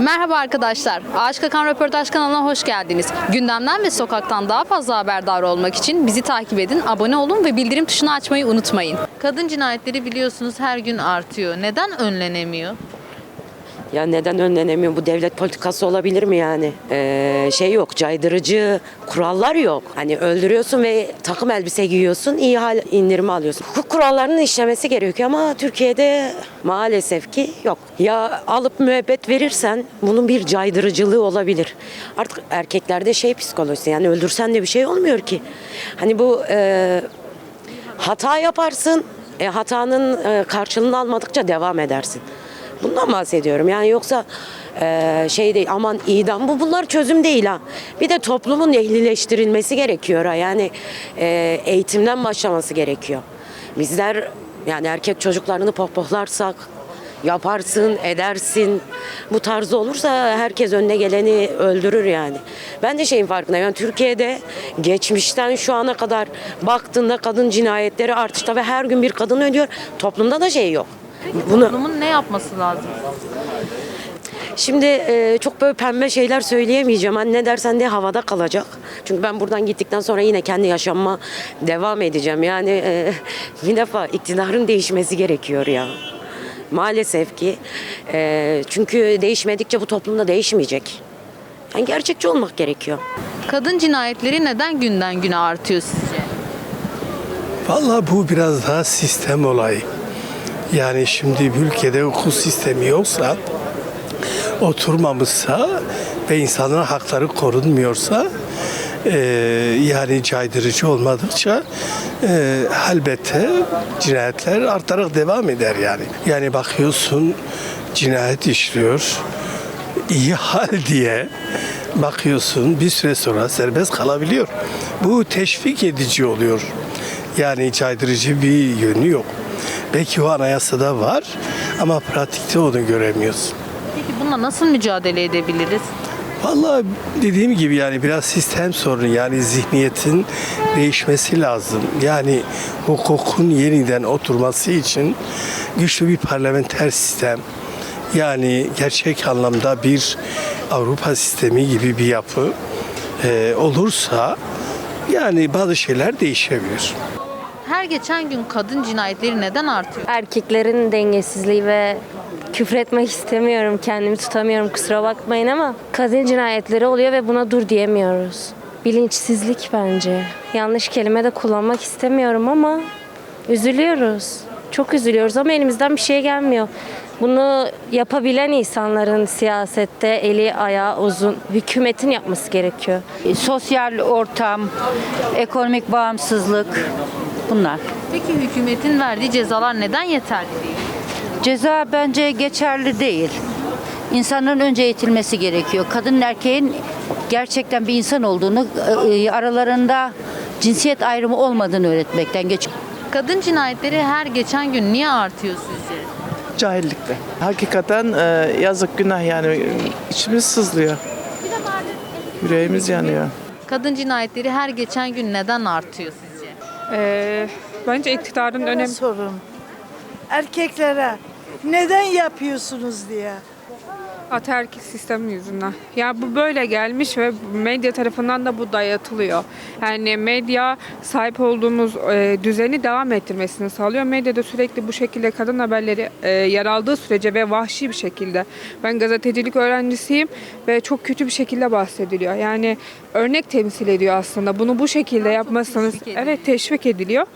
Merhaba arkadaşlar. Ağaç Kakan Röportaj kanalına hoş geldiniz. Gündemden ve sokaktan daha fazla haberdar olmak için bizi takip edin, abone olun ve bildirim tuşunu açmayı unutmayın. Kadın cinayetleri biliyorsunuz her gün artıyor. Neden önlenemiyor? Ya neden önlenemiyor? Bu devlet politikası olabilir mi yani? Ee, şey yok, caydırıcı kurallar yok. Hani öldürüyorsun ve takım elbise giyiyorsun, iyi hal indirimi alıyorsun. Hukuk kurallarının işlemesi gerekiyor ama Türkiye'de maalesef ki yok. Ya alıp müebbet verirsen bunun bir caydırıcılığı olabilir. Artık erkeklerde şey psikolojisi yani öldürsen de bir şey olmuyor ki. Hani bu e, hata yaparsın, e, hatanın e, karşılığını almadıkça devam edersin. Bundan bahsediyorum. Yani yoksa e, şey değil aman idam bu bunlar çözüm değil ha. Bir de toplumun ehlileştirilmesi gerekiyor ha. Yani e, eğitimden başlaması gerekiyor. Bizler yani erkek çocuklarını pohpohlarsak yaparsın, edersin. Bu tarzı olursa herkes önüne geleni öldürür yani. Ben de şeyin farkındayım. Yani Türkiye'de geçmişten şu ana kadar baktığında kadın cinayetleri artışta ve her gün bir kadın ölüyor. Toplumda da şey yok. Bunu Toplumun ne yapması lazım? Şimdi e, çok böyle pembe şeyler söyleyemeyeceğim. Hani ne dersen de havada kalacak. Çünkü ben buradan gittikten sonra yine kendi yaşamıma devam edeceğim. Yani e, bir defa iktidarın değişmesi gerekiyor ya. Maalesef ki. E, çünkü değişmedikçe bu toplumda değişmeyecek. Yani gerçekçi olmak gerekiyor. Kadın cinayetleri neden günden güne artıyor sizce? Vallahi bu biraz daha sistem olayı. Yani şimdi ülkede hukuk sistemi yoksa, oturmamışsa ve insanların hakları korunmuyorsa e, yani caydırıcı olmadıkça e, elbette cinayetler artarak devam eder yani. Yani bakıyorsun cinayet işliyor iyi hal diye bakıyorsun bir süre sonra serbest kalabiliyor. Bu teşvik edici oluyor. Yani caydırıcı bir yönü yok. Belki o anayasada var ama pratikte onu göremiyoruz. Peki bununla nasıl mücadele edebiliriz? Vallahi dediğim gibi yani biraz sistem sorunu yani zihniyetin değişmesi lazım. Yani hukukun yeniden oturması için güçlü bir parlamenter sistem yani gerçek anlamda bir Avrupa sistemi gibi bir yapı e, olursa yani bazı şeyler değişebilir. Geçen gün kadın cinayetleri neden artıyor? erkeklerin dengesizliği ve küfretmek istemiyorum, kendimi tutamıyorum kusura bakmayın ama kadın cinayetleri oluyor ve buna dur diyemiyoruz. Bilinçsizlik bence. Yanlış kelime de kullanmak istemiyorum ama üzülüyoruz. Çok üzülüyoruz ama elimizden bir şey gelmiyor. Bunu yapabilen insanların siyasette eli ayağı uzun, hükümetin yapması gerekiyor. sosyal ortam, ekonomik bağımsızlık bunlar. Peki hükümetin verdiği cezalar neden yeterli değil? Ceza bence geçerli değil. İnsanların önce eğitilmesi gerekiyor. Kadın erkeğin gerçekten bir insan olduğunu, e, aralarında cinsiyet ayrımı olmadığını öğretmekten geç. Kadın cinayetleri her geçen gün niye artıyor sizce? cahillikle. Hakikaten e, yazık günah yani içimiz sızlıyor. Yüreğimiz yanıyor. Kadın cinayetleri her geçen gün neden artıyor sizce? Ee, bence iktidarın önem sorun. Erkeklere neden yapıyorsunuz diye. Ataerkil sistemi yüzünden. Ya bu böyle gelmiş ve medya tarafından da bu dayatılıyor. Yani medya sahip olduğumuz e, düzeni devam ettirmesini sağlıyor. Medyada sürekli bu şekilde kadın haberleri e, yer aldığı sürece ve vahşi bir şekilde. Ben gazetecilik öğrencisiyim ve çok kötü bir şekilde bahsediliyor. Yani örnek temsil ediyor aslında. Bunu bu şekilde ediliyor. evet teşvik ediliyor.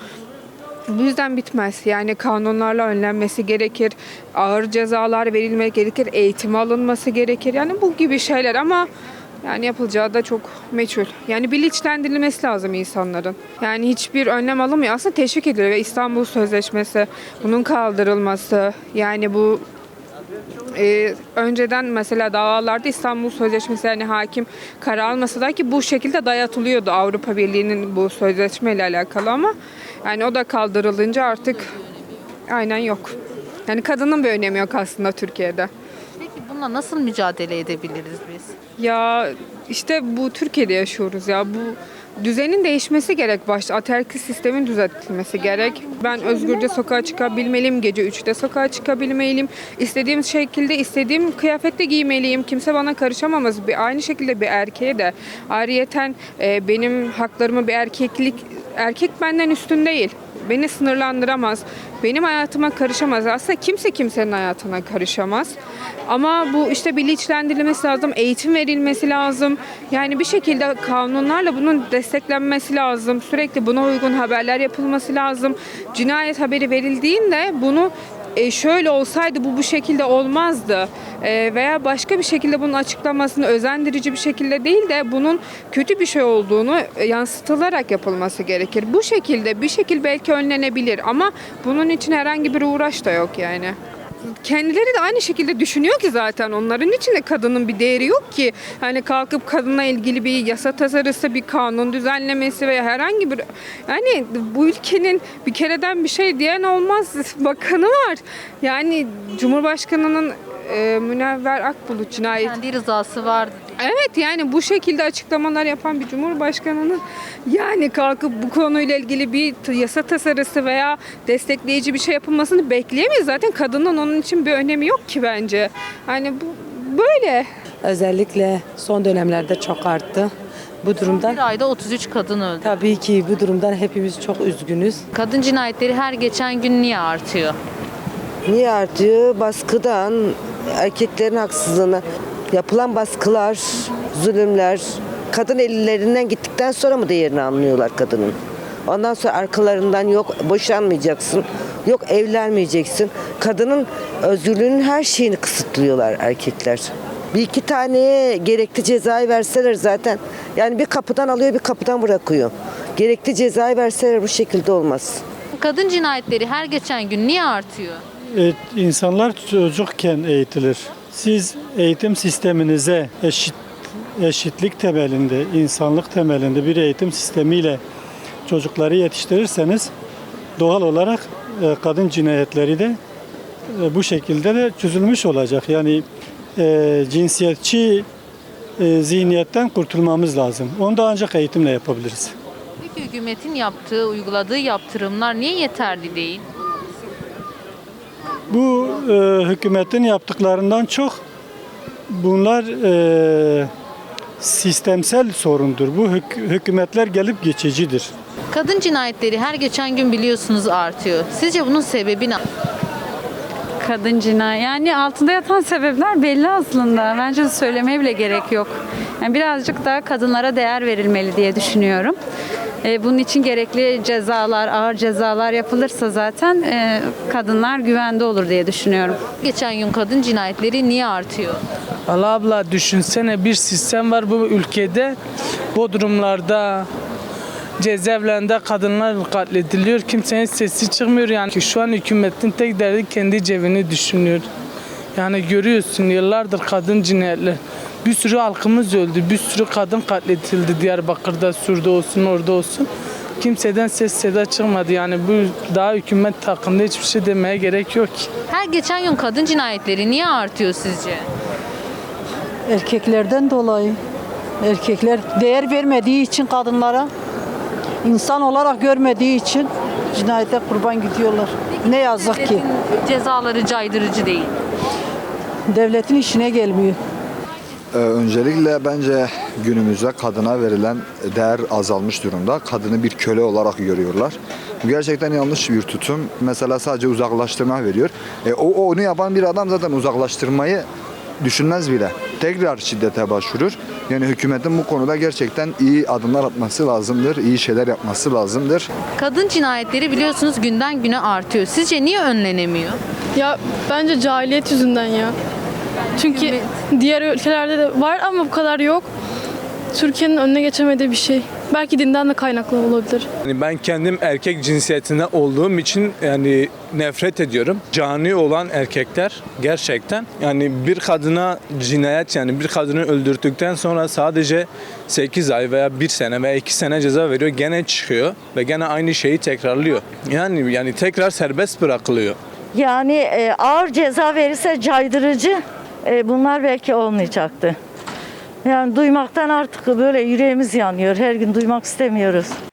Bu yüzden bitmez. Yani kanunlarla önlenmesi gerekir, ağır cezalar verilmek gerekir, eğitim alınması gerekir. Yani bu gibi şeyler ama yani yapılacağı da çok meçhul. Yani bilinçlendirilmesi lazım insanların. Yani hiçbir önlem alınmıyor. Aslında teşvik ediliyor ve İstanbul Sözleşmesi bunun kaldırılması yani bu ee, önceden mesela davalarda İstanbul Sözleşmesi yani hakim karar almasa da ki bu şekilde dayatılıyordu Avrupa Birliği'nin bu sözleşmeyle alakalı ama yani o da kaldırılınca artık aynen yok. Yani kadının bir önemi yok aslında Türkiye'de. Peki bununla nasıl mücadele edebiliriz biz? Ya işte bu Türkiye'de yaşıyoruz ya. Bu düzenin değişmesi gerek başta. Ataerkil sistemin düzeltilmesi gerek. Ben özgürce sokağa çıkabilmeliyim. Gece 3'te sokağa çıkabilmeliyim. İstediğim şekilde, istediğim kıyafette giymeliyim. Kimse bana karışamamaz. Bir, aynı şekilde bir erkeğe de. Ayrıyeten e, benim haklarımı bir erkeklik, erkek benden üstün değil. Beni sınırlandıramaz. Benim hayatıma karışamaz. Aslında kimse kimsenin hayatına karışamaz. Ama bu işte bilinçlendirilmesi lazım, eğitim verilmesi lazım. Yani bir şekilde kanunlarla bunun desteklenmesi lazım. Sürekli buna uygun haberler yapılması lazım. Cinayet haberi verildiğinde bunu e, şöyle olsaydı bu bu şekilde olmazdı E, veya başka bir şekilde bunun açıklamasını özendirici bir şekilde değil de bunun kötü bir şey olduğunu e, yansıtılarak yapılması gerekir. Bu şekilde bir şekil belki önlenebilir ama bunun için herhangi bir uğraş da yok yani. Kendileri de aynı şekilde düşünüyor ki zaten onların içinde kadının bir değeri yok ki. Hani kalkıp kadınla ilgili bir yasa tasarısı, bir kanun düzenlemesi veya herhangi bir yani bu ülkenin bir kereden bir şey diyen olmaz bakanı var. Yani Cumhurbaşkanının e, Münevver Akbulut cinayeti Kendi rızası vardı. Evet yani bu şekilde açıklamalar yapan bir cumhurbaşkanının yani kalkıp bu konuyla ilgili bir yasa tasarısı veya destekleyici bir şey yapılmasını bekleyemeyiz. Zaten kadının onun için bir önemi yok ki bence. Hani bu böyle. Özellikle son dönemlerde çok arttı. Bu durumdan Bir ayda 33 kadın öldü. tabii ki bu durumdan hepimiz çok üzgünüz. Kadın cinayetleri her geçen gün niye artıyor? Niye artıyor? Baskıdan, erkeklerin haksızlığına, yapılan baskılar, zulümler, kadın ellerinden gittikten sonra mı değerini anlıyorlar kadının? Ondan sonra arkalarından yok boşanmayacaksın, yok evlenmeyeceksin. Kadının özgürlüğünün her şeyini kısıtlıyorlar erkekler. Bir iki taneye gerekli cezayı verseler zaten yani bir kapıdan alıyor bir kapıdan bırakıyor. Gerekli cezayı verseler bu şekilde olmaz. Kadın cinayetleri her geçen gün niye artıyor? Evet, insanlar çocukken eğitilir. Siz eğitim sisteminize eşit eşitlik temelinde, insanlık temelinde bir eğitim sistemiyle çocukları yetiştirirseniz doğal olarak e, kadın cinayetleri de e, bu şekilde de çözülmüş olacak. Yani e, cinsiyetçi e, zihniyetten kurtulmamız lazım. Onu da ancak eğitimle yapabiliriz. Peki hükümetin yaptığı, uyguladığı yaptırımlar niye yeterli değil? Bu e, hükümetin yaptıklarından çok bunlar e, sistemsel sorundur. Bu hük- hükümetler gelip geçicidir. Kadın cinayetleri her geçen gün biliyorsunuz artıyor. Sizce bunun sebebi ne? kadın cinayet. Yani altında yatan sebepler belli aslında. Bence söylemeye bile gerek yok. Yani birazcık daha kadınlara değer verilmeli diye düşünüyorum. E, bunun için gerekli cezalar, ağır cezalar yapılırsa zaten e, kadınlar güvende olur diye düşünüyorum. Geçen gün kadın cinayetleri niye artıyor? Allah abla düşünsene bir sistem var bu ülkede. Bu durumlarda cezaevlerinde kadınlar katlediliyor. Kimsenin sesi çıkmıyor yani. Ki Şu an hükümetin tek derdi kendi cebini düşünüyor. Yani görüyorsun yıllardır kadın cinayetler. Bir sürü halkımız öldü. Bir sürü kadın katledildi Diyarbakır'da, Sur'da olsun, orada olsun. Kimseden ses seda çıkmadı. Yani bu daha hükümet hakkında hiçbir şey demeye gerek yok ki. Her geçen gün kadın cinayetleri niye artıyor sizce? Erkeklerden dolayı. Erkekler değer vermediği için kadınlara, insan olarak görmediği için cinayete kurban gidiyorlar. Ne yazık ki Devletin cezaları caydırıcı değil. devletin işine gelmiyor. Ee, Öncelikle bence günümüzde kadına verilen değer azalmış durumda. Kadını bir köle olarak görüyorlar. Bu gerçekten yanlış bir tutum. Mesela sadece uzaklaştırma veriyor. E, o, o onu yapan bir adam zaten uzaklaştırmayı düşünmez bile. Tekrar şiddete başvurur. Yani hükümetin bu konuda gerçekten iyi adımlar atması lazımdır. iyi şeyler yapması lazımdır. Kadın cinayetleri biliyorsunuz günden güne artıyor. Sizce niye önlenemiyor? Ya bence cahiliyet yüzünden ya. Çünkü diğer ülkelerde de var ama bu kadar yok. Türkiye'nin önüne geçemediği bir şey. Belki dinden de kaynaklı olabilir. Yani ben kendim erkek cinsiyetinde olduğum için yani nefret ediyorum. Cani olan erkekler gerçekten yani bir kadına cinayet yani bir kadını öldürdükten sonra sadece 8 ay veya 1 sene veya 2 sene ceza veriyor. Gene çıkıyor ve gene aynı şeyi tekrarlıyor. Yani yani tekrar serbest bırakılıyor. Yani e, ağır ceza verirse caydırıcı e, bunlar belki olmayacaktı. Yani duymaktan artık böyle yüreğimiz yanıyor. Her gün duymak istemiyoruz.